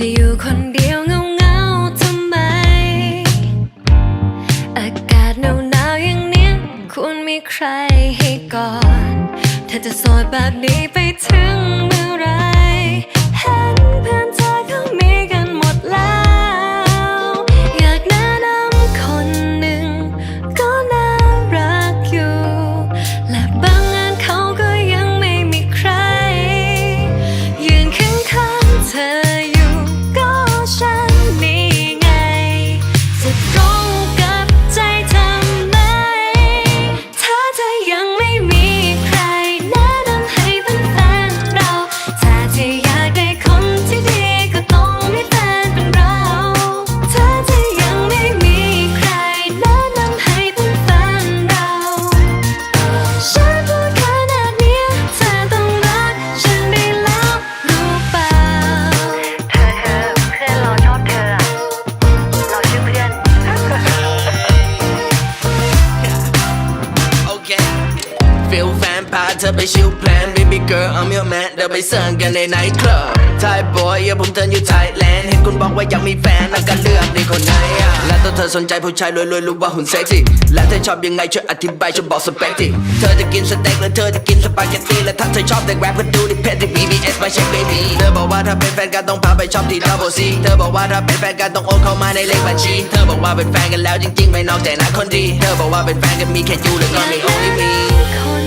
จะอยู่คนเดียวเงาเงาทำไม อากาศหนาวหนาวอย่างเนี้ยควรมีใครให้กอดเธอจะโสดแบบนี้ไปถึงเมื่อไรเห็นเพื่อน เธอไปชิลแพลน baby girl I'm your man เดินไปเซิร์นกันในไนท์คลับไทยบอยอย่าผมเทินอยู่ไทยแลนด์เห็นคุณบอกว่าอยากมีแฟนแล้วก็เลือกในคนไหนอะและตัวเธอสนใจผู้ชายรวยๆรู้ว่าหุ่นเซ็กซี่และเธอชอบยังไงช่วยอธิบายช่วยบอกสเปคทีเธอจะกินสเต็กหรือเธอจะกินสปาเกตตีและถ้าเธอชอบเด็กแรปก็ดูดิเพจที่ BBS ไม่ใช่ baby เธอบอกว่าถ้าเป็นแฟนกันต้องพาไปชอบที่ double C เธอบอกว่าถ้าเป็นแฟนกันต้องโอนเข้ามาในเลขบัญชี เธอบอกว่าเป็นแฟนกันแล้วจริงๆ ไม่นอกใจนะคนดี เธอบอกว่าเป็นแฟนกันมีแค่ยูและก็มี only me ค